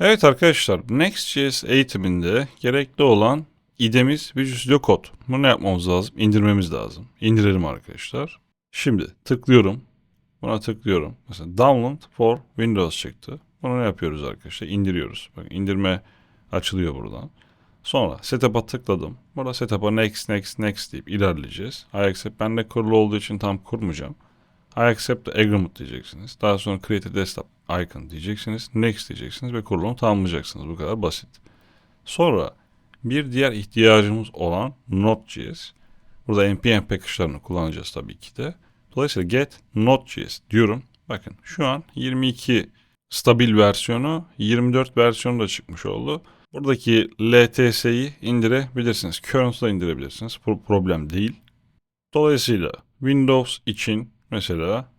Evet arkadaşlar, Next.js eğitiminde gerekli olan idemiz Visual Studio Code. Bunu ne yapmamız lazım? İndirmemiz lazım. İndirelim arkadaşlar. Şimdi tıklıyorum. Buna tıklıyorum. Mesela Download for Windows çıktı. Bunu ne yapıyoruz arkadaşlar? İndiriyoruz. Bakın indirme açılıyor buradan. Sonra Setup'a tıkladım. Burada Setup'a Next, Next, Next deyip ilerleyeceğiz. I accept bende kurulu olduğu için tam kurmayacağım. I accept the agreement diyeceksiniz. Daha sonra create a desktop icon diyeceksiniz. Next diyeceksiniz ve kurulumu tamamlayacaksınız. Bu kadar basit. Sonra bir diğer ihtiyacımız olan Node.js. Burada npm package'larını kullanacağız tabii ki de. Dolayısıyla get Node.js diyorum. Bakın şu an 22 stabil versiyonu 24 versiyonu da çıkmış oldu. Buradaki LTS'yi indirebilirsiniz. Current'da indirebilirsiniz. Pro- problem değil. Dolayısıyla Windows için mesela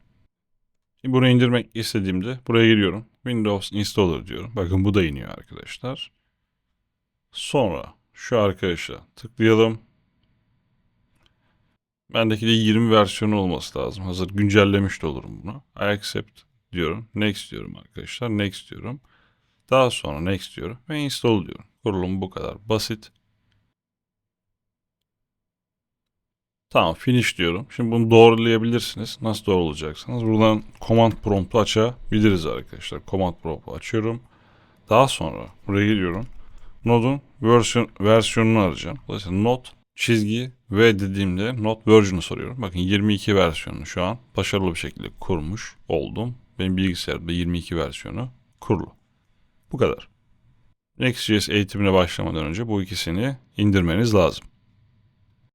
bunu indirmek istediğimde buraya giriyorum. Windows Installer diyorum. Bakın bu da iniyor arkadaşlar. Sonra şu arkadaşa tıklayalım. Bendeki de 20 versiyonu olması lazım. Hazır güncellemiş de olurum bunu. I accept diyorum. Next diyorum arkadaşlar. Next diyorum. Daha sonra next diyorum ve install diyorum. Kurulum bu kadar basit. Tamam finish diyorum. Şimdi bunu doğrulayabilirsiniz. Nasıl doğrulayacaksınız? Buradan command prompt'u açabiliriz arkadaşlar. Command prompt'u açıyorum. Daha sonra buraya geliyorum. Node'un versiyon, versiyonunu arayacağım. Dolayısıyla node çizgi ve dediğimde node version'ı soruyorum. Bakın 22 versiyonunu şu an başarılı bir şekilde kurmuş oldum. Benim bilgisayarımda 22 versiyonu kurulu. Bu kadar. Next.js eğitimine başlamadan önce bu ikisini indirmeniz lazım.